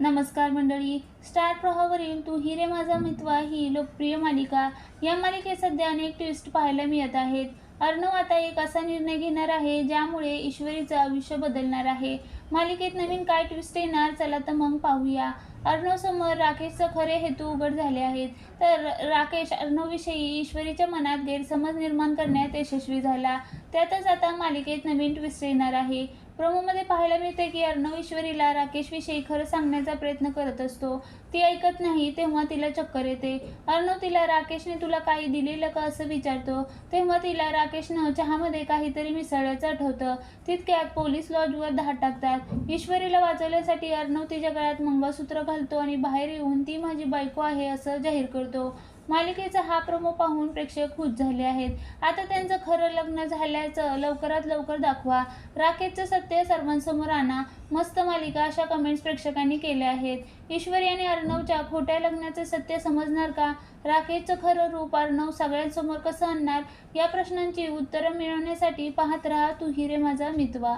नमस्कार मंडळी. स्टार प्रवाहावरील तू हिरे माझा मितवा ही लोकप्रिय मालिका. या मालिकेत सध्या अनेक ट्विस्ट पाहायला मिळत आहेत. अर्णव आता एक असा निर्णय घेणार आहे ज्यामुळे ईश्वरीचं आयुष्य बदलणार आहे. मालिकेत नवीन काय ट्विस्ट येणार चला तर मग पाहूया. अर्णवसमोर राकेशचं खरे हेतू उघड झाले आहेत. तर राकेश अर्णवविषयी ईश्वरीच्या मनात गैरसमज निर्माण करण्यात यशस्वी झाला. त्यातच आता मालिकेत नवीन ट्विस्ट येणार आहे. प्रोमोमध्ये पाहायला मिळते की अर्णव ईश्वरीला राकेशविषयी खरं सांगण्याचा प्रयत्न करत असतो. ती ऐकत नाही तेव्हा तिला चक्कर येते. अर्णव तिला राकेशने तुला काही दिलेलं का? असं विचारतो. तेव्हा तिला राकेशनं चहामध्ये काहीतरी मिसळल्याचं आठवतं. तितक्यात पोलीस लॉजवर धाड टाकतात. ईश्वरीला वाचवण्यासाठी अर्णव तिच्या गळ्यात मंगळसूत्र घालतो आणि बाहेर येऊन ती माझी बायको आहे असं जाहीर करतो. मालिकेचा हा प्रोमो पाहून प्रेक्षक खुश झाले आहेत. आता त्यांचं खरं लग्न झाल्याचं लवकरात लवकर दाखवा. राकेशचं सत्य सर्वांसमोर आणा. मस्त मालिका अशा कमेंट्स प्रेक्षकांनी केल्या आहेत. ईश्वरी आणि अर्णवच्या खोट्या लग्नाचं सत्य समजणार का? राकेशचं खरं रूप अर्णव सगळ्यांसमोर कसं आणणार? या प्रश्नांची उत्तरं मिळवण्यासाठी पाहत राहा तू हिरे माझा मितवा.